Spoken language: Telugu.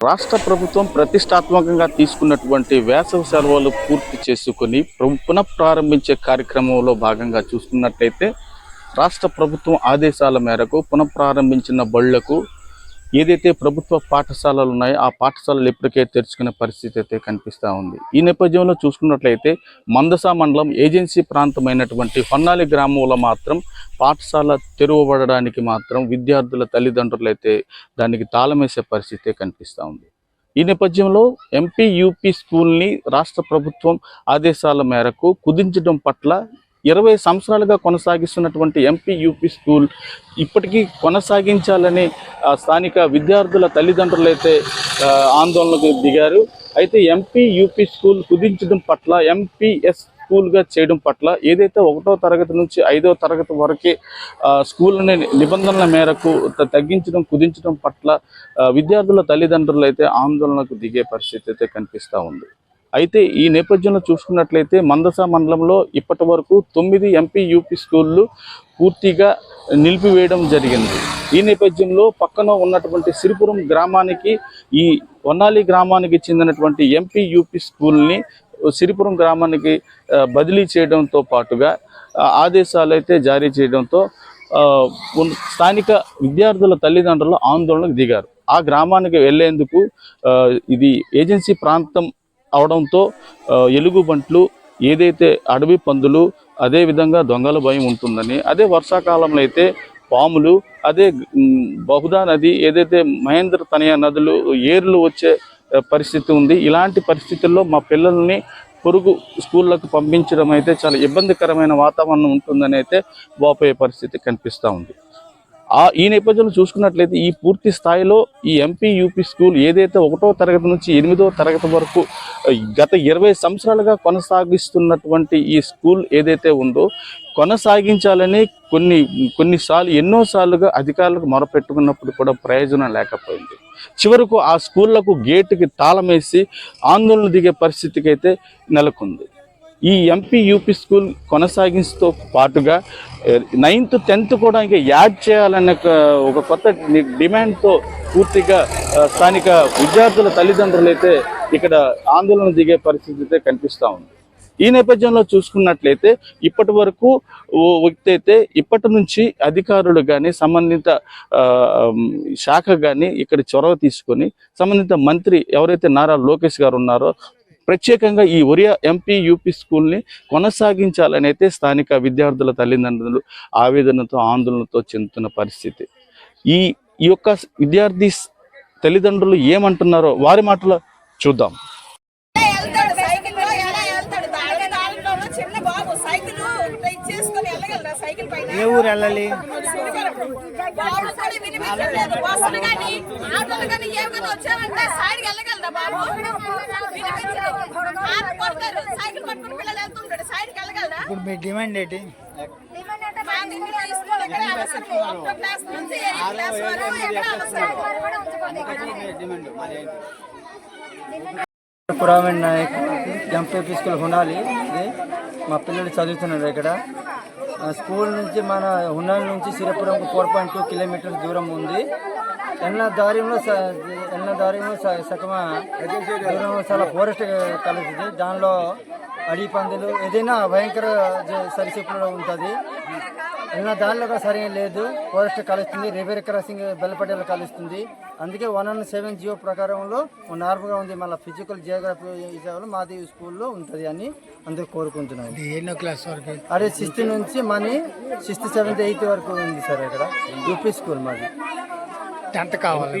రాష్ట్ర ప్రభుత్వం ప్రతిష్టాత్మకంగా తీసుకున్నటువంటి వేసవి సెలవులు పూర్తి చేసుకుని పునః పునఃప్రారంభించే కార్యక్రమంలో భాగంగా చూసుకున్నట్లయితే రాష్ట్ర ప్రభుత్వం ఆదేశాల మేరకు పునఃప్రారంభించిన బళ్ళకు ఏదైతే ప్రభుత్వ పాఠశాలలు ఉన్నాయో ఆ పాఠశాలలు ఇప్పటికే తెరుచుకునే పరిస్థితి అయితే కనిపిస్తూ ఉంది. ఈ నేపథ్యంలో చూసుకున్నట్లయితే మందసా మండలం ఏజెన్సీ ప్రాంతమైనటువంటి హొన్నాలి గ్రామంలో మాత్రం పాఠశాల తెరవబడడానికి మాత్రం విద్యార్థుల తల్లిదండ్రులు అయితే దానికి తాళమేసే పరిస్థితి కనిపిస్తూ ఉంది. ఈ నేపథ్యంలో ఎంపీ యూపీ స్కూల్ని రాష్ట్ర ప్రభుత్వం ఆదేశాల మేరకు కుదించడం పట్ల ఇరవై సంవత్సరాలుగా కొనసాగిస్తున్నటువంటి ఎంపీ యూపీ స్కూల్ ఇప్పటికీ కొనసాగించాలని స్థానిక విద్యార్థుల తల్లిదండ్రులు అయితే ఆందోళనకు దిగారు. అయితే ఎంపీ యూపీ స్కూల్ కుదించడం పట్ల ఎంపీఎస్ స్కూల్గా చేయడం పట్ల ఏదైతే ఒకటో తరగతి నుంచి ఐదో తరగతి వరకే స్కూల్ని నిబంధనల మేరకు తగ్గించడం కుదించడం పట్ల విద్యార్థుల తల్లిదండ్రులు అయితే ఆందోళనకు దిగే పరిస్థితి అయితే కనిపిస్తూ ఉంది. అయితే ఈ నేపథ్యంలో చూసుకున్నట్లయితే మందస మండలంలో ఇప్పటి వరకు తొమ్మిది ఎంపీ యూపీ స్కూళ్ళు పూర్తిగా నిలిపివేయడం జరిగింది. ఈ నేపథ్యంలో పక్కన ఉన్నటువంటి సిరిపురం గ్రామానికి ఈ వన్నాలి గ్రామానికి చెందినటువంటి ఎంపీ యూపీ స్కూల్ని సిరిపురం గ్రామానికి బదిలీ చేయడంతో పాటుగా ఆదేశాలు అయితే జారీ చేయడంతో స్థానిక విద్యార్థుల తల్లిదండ్రులు ఆందోళనకు దిగారు. ఆ గ్రామానికి వెళ్ళేందుకు ఇది ఏజెన్సీ ప్రాంతం అవడంతో ఎలుగుబంట్లు ఏదైతే అడవి పందులు అదే విధంగా దొంగల భయం ఉంటుందని అదే వర్షాకాలంలో అయితే పాములు అదే బహుదా నది ఏదైతే మహేంద్ర తనయ నదులు ఏర్లు వచ్చే పరిస్థితి ఉంది. ఇలాంటి పరిస్థితుల్లో మా పిల్లల్ని పొరుగు స్కూళ్ళకు పంపించడం అయితే చాలా ఇబ్బందికరమైన వాతావరణం ఉంటుందని అయితే వాపోయే పరిస్థితి కనిపిస్తూ ఉంది. ఆ ఈ నేపథ్యంలో చూసుకున్నట్లయితే ఈ పూర్తి స్థాయిలో ఈ ఎంపీ యూపీ స్కూల్ ఏదైతే ఒకటో తరగతి నుంచి ఎనిమిదో తరగతి వరకు గత ఇరవై సంవత్సరాలుగా కొనసాగిస్తున్నటువంటి ఈ స్కూల్ ఏదైతే ఉందో కొనసాగించాలని కొన్ని కొన్నిసార్లు ఎన్నోసార్లుగా అధికారులకు మొరపెట్టుకున్నప్పుడు కూడా ప్రయోజనం లేకపోయింది. చివరకు ఆ స్కూళ్ళకు గేటుకి తాళమేసి ఆందోళన దిగే పరిస్థితికి అయితే నెలకొంది. ఈ ఎంపీ యూపీ స్కూల్ కొనసాగించుతో పాటుగా నైన్త్ టెన్త్ కూడా ఇంకా యాడ్ చేయాలనే ఒక- కొత్త డిమాండ్తో పూర్తిగా స్థానిక విద్యార్థుల తల్లిదండ్రులు అయితే ఇక్కడ ఆందోళన దిగే పరిస్థితి అయితే కనిపిస్తూ ఉంది. ఈ నేపథ్యంలో చూసుకున్నట్లయితే ఇప్పటి వరకు ఓ వ్యక్తి అయితే ఇప్పటి నుంచి అధికారులు కానీ సంబంధిత శాఖ కానీ ఇక్కడ చొరవ తీసుకొని సంబంధిత మంత్రి ఎవరైతే నారా లోకేష్ గారు ఉన్నారో ప్రత్యేకంగా ఈ ఒరియా ఎంపీ యూపీ స్కూల్ని కొనసాగించాలని అయితే స్థానిక విద్యార్థుల తల్లిదండ్రులు ఆవేదనతో ఆందోళనతో చెందుతున్న పరిస్థితి. ఈ ఈ యొక్క విద్యార్థి తల్లిదండ్రులు ఏమంటున్నారో వారి మాటలో చూద్దాం. ఏ ఊరు వెళ్ళాలి? బస్సులు కానీ ఆటోలు కానీ వచ్చామంటే సైడ్కి వెళ్ళగలరా బాబు వినిపించదు కారు కొడతారు సైకిల్ పట్టుకుని పిల్లలు వెళ్తుంటాడు సైడ్కి వెళ్ళగలరా ఇప్పుడు మీ డిమాండ్ ఏంటి? పురావెన్ నాయక్ ఎంపీపీ స్కూల్ ఇది మా పిల్లలు చదువుతున్నారు ఇక్కడ. స్కూల్ నుంచి మన హునాలి నుంచి సిరపురంకు ఫోర్ పాయింట్ టూ కిలోమీటర్స్ దూరం ఉంది. ఎన్న దారిలో ఎన్న దారిలో స- సగమ దూరంలో చాలా ఫారెస్ట్ కలుగుతుంది దానిలో అడవి పందులు ఏదైనా భయంకర జ- ఉంటుంది. ఎన్న దానిలో కూడా సరిగా లేదు. ఫారెస్ట్ కలుస్తుంది రివర్ క్రాసింగ్ బెల్లపట్టేలో కలుస్తుంది. అందుకే వన్ వన్ సెవెన్ జియో ప్రకారంలో నార్మల్గా ఉంది. మళ్ళీ ఫిజికల్ జియోగ్రఫీ విషయంలో మాది స్కూల్లో ఉంటుంది అని అందరూ కోరుకుంటున్నాను ఎన్నో క్లాస్ వరకు? అదే సిక్స్త్ నుంచి మనీ సిక్స్త్ సెవెంత్ ఎయిత్ వరకు ఉంది సార్ ఇక్కడ. యూపీ స్కూల్ మాది. టెన్త్ కావాలి